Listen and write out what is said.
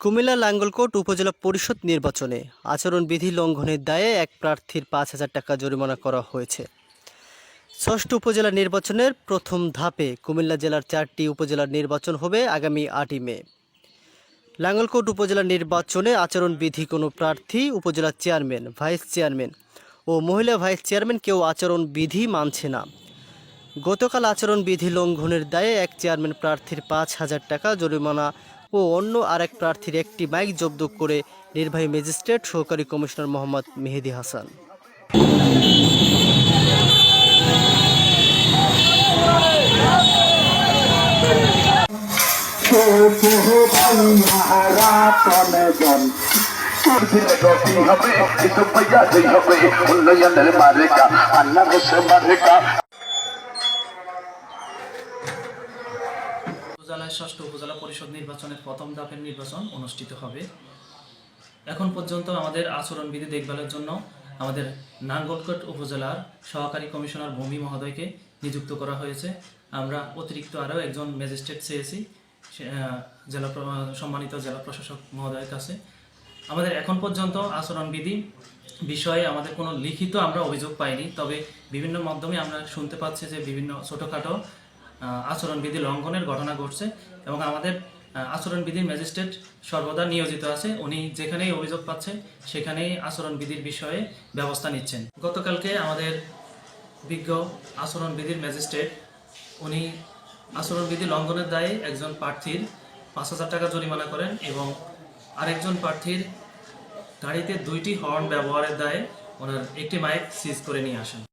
কুমিল্লা লাঙ্গলকোট উপজেলা পরিষদ নির্বাচনে আচরণবিধি লঙ্ঘনের দায়ে এক প্রার্থীর পাঁচ হাজার টাকা জরিমানা করা হয়েছে। ষষ্ঠ উপজেলা নির্বাচনের প্রথম ধাপে কুমিল্লা জেলার চারটি উপজেলার নির্বাচন হবে আগামী আটই মে। লাঙ্গলকোট উপজেলা নির্বাচনে আচরণবিধি কোনো প্রার্থী উপজেলা চেয়ারম্যান, ভাইস চেয়ারম্যান ও মহিলা ভাইস চেয়ারম্যান কেউ আচরণবিধি মানছে না। গতকাল আচরণবিধি লঙ্ঘনের দায়ে এক চেয়ারম্যান প্রার্থীর পাঁচ হাজার টাকা জরিমানা ও অন্য আরেক প্রার্থীর একটি মাইক জব্দ করে নির্বাহী ম্যাজিস্ট্রেট সহকারী কমিশনার মোহাম্মদ মেহেদি হাসান। উন্নয়নের মারেকা মারেকা উপজেলায় ষষ্ঠ উপজেলা পরিষদ নির্বাচনের প্রথম ধাপের নির্বাচন অনুষ্ঠিত হবে। এখন পর্যন্ত আমাদের আচরণবিধি দেখভালের জন্য আমাদের নাঙ্গলকোট উপজেলার সহকারী কমিশনার ভূমি মহোদয়কে নিযুক্ত করা হয়েছে। আমরা অতিরিক্ত আরও একজন ম্যাজিস্ট্রেট চেয়েছি জেলা সম্মানিত জেলা প্রশাসক মহোদয়ের কাছে। আমাদের এখন পর্যন্ত আচরণবিধি বিষয়ে আমাদের কোনো লিখিত আমরা অভিযোগ পাইনি, তবে বিভিন্ন মাধ্যমে আমরা শুনতে পাচ্ছি যে বিভিন্ন ছোটোখাটো আচরণবিধি লঙ্ঘনের ঘটনা ঘটছে এবং আমাদের আচরণবিধির ম্যাজিস্ট্রেট সর্বদা নিয়োজিত আছে। উনি যেখানেই অভিযোগ পাচ্ছেন সেখানেই আচরণবিধির বিষয়ে ব্যবস্থা নিচ্ছেন। গতকালকে আমাদের বিজ্ঞ আচরণবিধির ম্যাজিস্ট্রেট, উনি আচরণবিধি লঙ্ঘনের দায়ে একজন প্রার্থীর পাঁচ হাজার টাকা জরিমানা করেন এবং আরেকজন প্রার্থীর গাড়িতে দুইটি হর্ন ব্যবহারের দায়ে ওনার একটি মাইক সিজ করে নিয়ে আসেন।